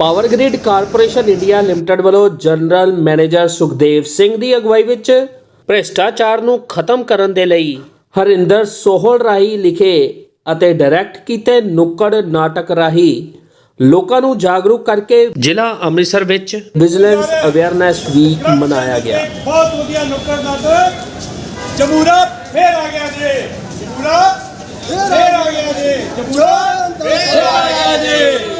Power grid corporation India limited ਵੱਲੋਂ general manager Sukhdev Singh ਦੀ ਅਗਵਾਈ ਵਿੱਚ ਭ੍ਰਿਸ਼ਟਾਚਾਰ ਨੂੰ ਖਤਮ ਕਰਨ ਦੇ ਲਈ ਹਰਿੰਦਰ ਸੋਹਲ ਰਾਹੀਂ ਲਿਖੇ ਅਤੇ ਡਾਇਰੈਕਟ ਕੀਤੇ ਨੁੱਕੜ ਨਾਟਕ ਰਾਹੀਂ ਲੋਕਾਂ ਨੂੰ ਜਾਗਰੂਕ ਕਰਕੇ ਜ਼ਿਲ੍ਹਾ ਅੰਮ੍ਰਿਤਸਰ ਵਿੱਚ ਵਿਜੀਲੈਂਸ ਅਵੇਅਰਨੈਸ ਵੀਕ ਮਨਾਇਆ ਗਿਆ। ਬਹੁਤ ਵਧੀਆ ਨੁੱਕਰ ਨਾਟਕ। ਜਮੂਰਾ ਫੇਰ ਆ ਗਿਆ ਜੀ। ਜਮੂਰਾ ਫੇਰ ਆ ਗਿਆ ਜੀ। ਜਮੂਰਾ ਫੇਰ ਆ ਗਿਆ ਜੀ।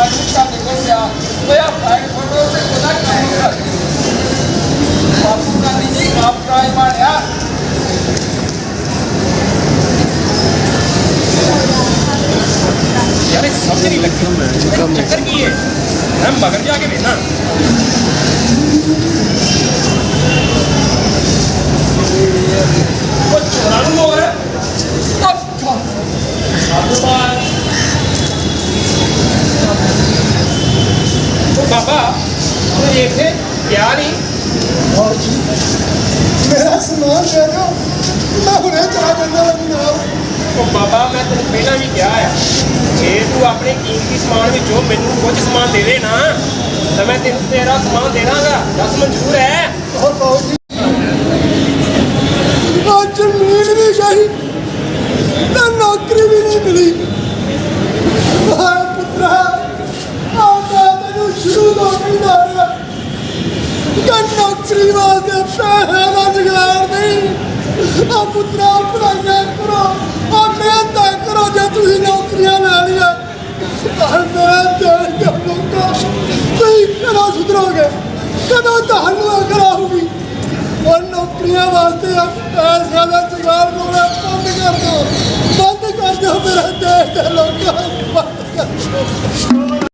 ਉਹਦਾ ਸਮਾਨ ਵੀ ਸਾਡੇ ਕੋਲ ਗਿਆ ਓਏ ਆ ਫਾਈਲ ਫੋਟੋ ਤੇ ਉਹਦਾ ਕੰਮ ਕਰ ਬਾਪੂ ਗਾਂਧੀ ਜੀ ਆਪ ਟਰਾਈ ਮਾਰਿਆ ਯਾਰ ਇਹ ਸਮਝ ਨਹੀਂ ਲੱਗੀ ਚੱਕਰ ਕੀ ਹੈ ਮੈਂ ਮਗਰ ਜਾ ਕੇ ਵੇਖਣਾ ਉਹ ਚੋਰਾਂ ਨੂੰ ਮੋਰ ਉਹ ਬਾਬਾ ਉਹ ਇੱਥੇ ਗਿਆ ਨਹੀਂ ਮੇਰਾ ਸਮਾਨ ਦੇ ਦਿਓ। ਮੈਂ ਹੁਣੇ ਚਲਾ ਜਾਂਦਾ ਨਾਲ। ਉਹ ਬਾਬਾ ਮੈਂ ਤੈਨੂੰ ਪਹਿਲਾਂ ਵੀ ਕਿਹਾ ਆ ਜੇ ਤੂੰ ਆਪਣੇ ਕੀਮਤੀ ਸਮਾਨ ਵਿੱਚੋਂ ਮੈਨੂੰ ਕੁਝ ਸਮਾਨ ਦੇ ਦੇ ਨਾ ਤਾਂ ਮੈਂ ਤੈਨੂੰ ਤੇਰਾ ਸਮਾਨ ਦੇ ਦਾਂਗਾ ਦੱਸ ਮਨਜ਼ੂਰ ਹੈ? ਹੋਰ ਪਾਉ ਜੀ। ਅੱਜ ਜ਼ਮੀਨ ਵੀ ਗਈ ਤੇ ਨੌਕਰੀ ਵੀ ਨਹੀਂ ਮਿਲੀ। ਹਾਏ ਪੁੱਤਰਾ ਆ ਮੈਂ ਤੈਨੂੰ ਸ਼ੁਰੂ ਤੋਂ ਕਹਿੰਦਾ ਰਿਹਾ ਕਿ ਨੌਕਰੀ ਵਾਸਤੇ ਪੈਸੇ ਦਾ ਜੁਗਾੜ ਆ ਪੁੱਤਰਾ ਪੜਾਈਆਂ ਕਰੋ ਆ ਮਿਹਨਤਾਂ ਕਰੋ ਜੇ ਤੁਸੀਂ ਨੌਕਰੀਆਂ ਲੈਣੀਆਂ ਪਰ ਮੈਂ ਜਾਣ ਕੇ ਲੋਕਾਂ ਤੁਸੀਂ ਕਦੋਂ ਸੁਧਰੋਗੇ? ਕਦੋਂ ਤੁਹਾਨੂੰ ਅਕਲ ਆਊਗੀ ਉਹ ਨੌਕਰੀਆਂ ਵਾਸਤੇ ਆ ਪੈਸਿਆਂ ਦਾ ਜੁਗਾੜ ਹੋਣਾ ਬੰਦ ਕਰ ਦਿਓ ਬੰਦ ਕਰ ਦਿਓ ਮੇਰਾ ਦੇਸ਼ ਦੇ ਲੋਕਾਂ ਬੰਦ ਕਰ ਦਿਓ।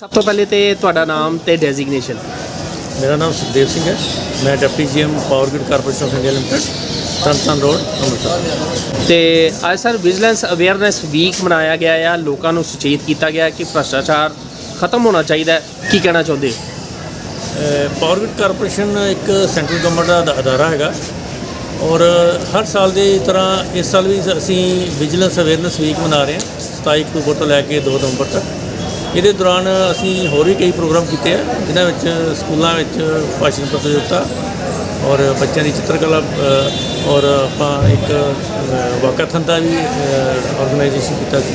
ਸਭ ਤੋਂ ਪਹਿਲੇ ਤੇ ਤੁਹਾਡਾ ਨਾਮ ਤੇ ਡੈਜ਼ਿਗਨੇਸ਼ਨ ਮੇਰਾ ਨਾਮ ਸੁਖਦੇਵ ਸਿੰਘ ਹੈ। ਮੈਂ deputy GM power grid corporation of India limited Tarn Taran road Amritsar. ਤੇ ਅੱਜ ਸਰ ਵਿਜੀਲੈਂਸ ਅਵੇਅਰਨੈਸ ਵੀਕ ਮਨਾਇਆ ਗਿਆ ਆ। ਲੋਕਾਂ ਨੂੰ ਸੁਚੇਤ ਕੀਤਾ ਗਿਆ ਕਿ ਭ੍ਰਸ਼ਟਾਚਾਰ ਖਤਮ ਹੋਣਾ ਚਾਹੀਦਾ ਹੈ। ਕੀ ਕਹਿਣਾ ਚਾਹੁੰਦੇ ਹੋ? ਪਾਵਰ ਗ੍ਰਿਡ ਕਾਰਪੋਰੇਸ਼ਨ ਇੱਕ ਸੈਂਟਰਲ ਗਵਰਨਮੈਂਟ ਦਾ ਅਦਾ- ਅਦਾਰਾ ਹੈਗਾ। ਔਰ ਹਰ ਸਾਲ ਦੀ ਤਰ੍ਹਾਂ ਇਸ ਸਾਲ ਵੀ ਅਸੀਂ ਵਿਜੀਲੈਂਸ ਅਵੇਅਰਨੈਸ ਵੀਕ ਮਨਾ ਰਹੇ ਹਾਂ। 27 ਅਕਤੂਬਰ ਤੋਂ ਲੈ ਕੇ 2 ਨਵੰਬਰ ਤੱਕ। ਇਹਦੇ ਦੌਰਾਨ ਅਸੀਂ ਹੋਰ ਵੀ ਕਈ ਪ੍ਰੋਗਰਾਮ ਕੀਤੇ ਆ, ਜਿਨ੍ਹਾਂ ਵਿੱਚ ਸਕੂਲਾਂ ਵਿੱਚ ਭਾਸ਼ਣ ਪ੍ਰਤੀਯੋਗਤਾ ਔਰ ਬੱਚਿਆਂ ਦੀ ਚਿੱਤਰਕਲਾ ਔਰ ਆਪਾਂ ਇੱਕ ਵਾਕਾਥਨ ਦਾ ਵੀ ਆਰਗੇਨਾਈਜੇਸ਼ਨ ਕੀਤਾ ਸੀ।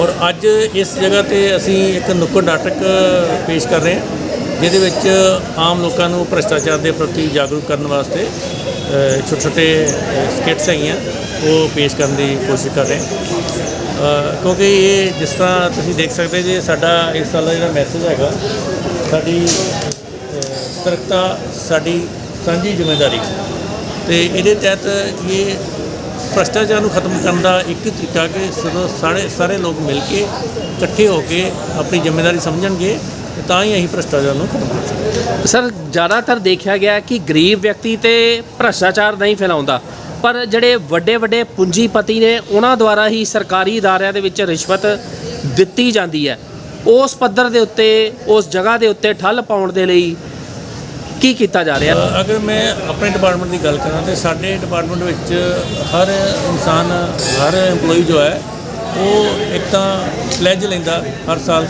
ਔਰ ਅੱਜ ਇਸ ਜਗ੍ਹਾ ਤੇ ਅਸੀਂ ਇੱਕ ਨੁੱਕੜ ਨਾਟਕ ਪੇਸ਼ ਕਰ ਰਹੇ ਹਾਂ, ਜਿਹਦੇ ਵਿੱਚ ਆਮ ਲੋਕਾਂ ਨੂੰ ਭ੍ਰਿਸ਼ਟਾਚਾਰ ਦੇ ਪ੍ਰਤੀ ਜਾਗਰੂਕ ਕਰਨ ਵਾਸਤੇ ਛੋਟੇ ਛੋਟੇ ਸਕਿੱਟਸ ਹੈਗੀਆਂ। ਉਹ ਪੇਸ਼ ਕਰਨ ਦੀ ਕੋਸ਼ਿਸ਼ ਕਰ ਰਹੇ ਕਿਉਂਕਿ ਇਹ ਜਿਸ ਤਰ੍ਹਾਂ ਤੁਸੀਂ ਦੇਖ ਸਕਦੇ ਜੇ ਸਾਡਾ ਇਸ ਸਾਲ ਦਾ ਜਿਹੜਾ ਮੈਸੇਜ ਹੈਗਾ ਸਾਡੀ ਅ, ਸਤਰਕਤਾ ਸਾਡੀ ਸਾਂਝੀ ਜ਼ਿੰਮੇਵਾਰੀ। ਤੇ ਇਹਦੇ ਤਹਿਤ ਇਹ ਭ੍ਰਸ਼ਟਾਚਾਰ ਨੂੰ ਖਤਮ ਕਰਨ ਦਾ ਇੱਕ ਤਰੀਕਾ ਕਿ ਜਦੋਂ ਸਾਰੇ ਸਾਰੇ ਲੋਕ ਮਿਲ ਕੇ ਇਕੱਠੇ ਹੋ ਕੇ ਆਪਣੀ ਜ਼ਿੰਮੇਵਾਰੀ ਸਮਝਣਗੇ ਤਾਂ ਹੀ ਅਸੀਂ ਭ੍ਰਸ਼ਟਾਚਾਰ ਨੂੰ ਖਤਮ ਕਰ ਸਕਦੇ ਸਰ ਜ਼ਿਆਦਾਤਰ ਦੇਖਿਆ ਗਿਆ ਕਿ ਗਰੀਬ ਵਿਅਕਤੀ ਤੇ ਭ੍ਰਸ਼ਟਾਚਾਰ ਨਹੀਂ ਫੈਲਾਉਂਦਾ। ਪਰ ਜਿਹੜੇ ਵੱਡੇ ਵੱਡੇ ਪੂੰਜੀਪਤੀ ਨੇ, ਉਹਨਾਂ ਦੁਆਰਾ ਹੀ ਸਰਕਾਰੀ ਅਦਾਰਿਆਂ ਦੇ ਵਿੱਚ ਰਿਸ਼ਵਤ ਦਿੱਤੀ ਜਾਂਦੀ ਹੈ। ਉਸ ਪੱਧਰ ਦੇ ਉੱਤੇ, ਉਸ ਜਗ੍ਹਾ ਦੇ ਉੱਤੇ ਠੱਲ ਪਾਉਣ ਦੇ ਲਈ ਕੀ ਕੀਤਾ ਜਾ ਰਿਹਾ? ਅਗਰ ਮੈਂ ਆਪਣੇ ਡਿਪਾਰਟਮੈਂਟ ਦੀ ਗੱਲ ਕਰਾਂ ਤੇ ਸਾਡੇ ਡਿਪਾਰਟਮੈਂਟ ਵਿੱਚ ਹਰ ਇਨਸਾਨ, ਹਰ EMPLOYE ਜੋ ਹੈ, ਉਹ ਇੱਕ ਤਾਂ ਪਲੈਜ ਲੈਂਦਾ ਹਰ ਸਾਲ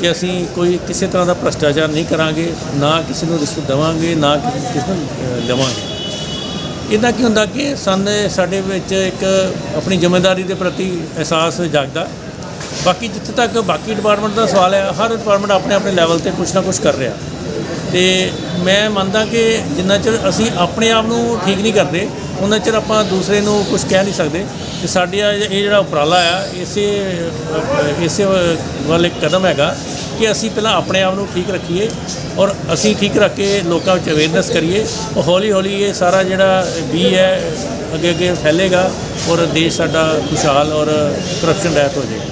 ਕਿ ਅਸੀਂ ਕੋਈ ਕਿਸੇ ਤਰ੍ਹਾਂ ਦਾ ਭ੍ਰਸ਼ਟਾਚਾਰ ਨਹੀਂ ਕਰਾਂਗੇ, ਨਾ ਕਿਸੇ ਨੂੰ ਰਿਸ਼ਵਤ ਦੇਵਾਂਗੇ, ਨਾ ਕਿਸੇ ਨੂੰ ਲਵਾਂਗੇ। ਇਹਦਾ ਕੀ ਹੁੰਦਾ ਕਿ ਸਾਨੂੰ ਸਾਡੇ ਵਿੱਚ ਇੱਕ ਆਪਣੀ ਜ਼ਿੰਮੇਵਾਰੀ ਦੇ ਪ੍ਰਤੀ ਅਹਿਸਾਸ ਜਾਗਦਾ। ਬਾਕੀ ਜਿੱਥੇ ਤੱਕ ਬਾਕੀ ਡਿਪਾਰਟਮੈਂਟ ਦਾ ਸਵਾਲ ਹੈ, ਹਰ ਡਿਪਾਰਟਮੈਂਟ ਆਪਣੇ ਆਪਣੇ ਲੈਵਲ ਤੇ ਕੁਝ ਨਾ ਕੁਝ ਕਰ ਰਿਹਾ। ਤੇ ਮੈਂ ਮੰਨਦਾ ਕਿ ਜਿੰਨਾ ਚਿਰ ਅਸੀਂ ਆਪਣੇ ਆਪ ਨੂੰ ਠੀਕ ਨਹੀਂ ਕਰਦੇ ਉਹਨਾਂ ਚਿਰ ਆਪਾਂ ਦੂਸਰੇ ਨੂੰ ਕੁਝ ਕਹਿ ਨਹੀਂ ਸਕਦੇ। ਤੇ ਸਾਡੀ ਇਹ ਜਿਹੜਾ ਉਪਰਾਲਾ ਆ, ਇਸੇ ਇਸੇ ਵੱਲ ਇੱਕ ਕਦਮ ਹੈਗਾ ਕਿ ਅਸੀਂ ਪਹਿਲਾਂ ਆਪਣੇ ਆਪ ਨੂੰ ਠੀਕ ਰੱਖੀਏ ਔਰ ਅਸੀਂ ਠੀਕ ਰੱਖ ਕੇ ਲੋਕਾਂ ਵਿੱਚ ਅਵੇਅਰਨੈਸ ਕਰੀਏ। ਔਰ ਹੌਲੀ ਹੌਲੀ ਇਹ ਸਾਰਾ ਜਿਹੜਾ ਵੀ ਹੈ ਅੱਗੇ ਅੱਗੇ ਫੈਲੇਗਾ ਔਰ ਦੇਸ਼ ਸਾਡਾ ਖੁਸ਼ਹਾਲ ਔਰ ਕਰਪਸ਼ਨ ਰਹਿਤ ਹੋ ਜਾਏਗਾ।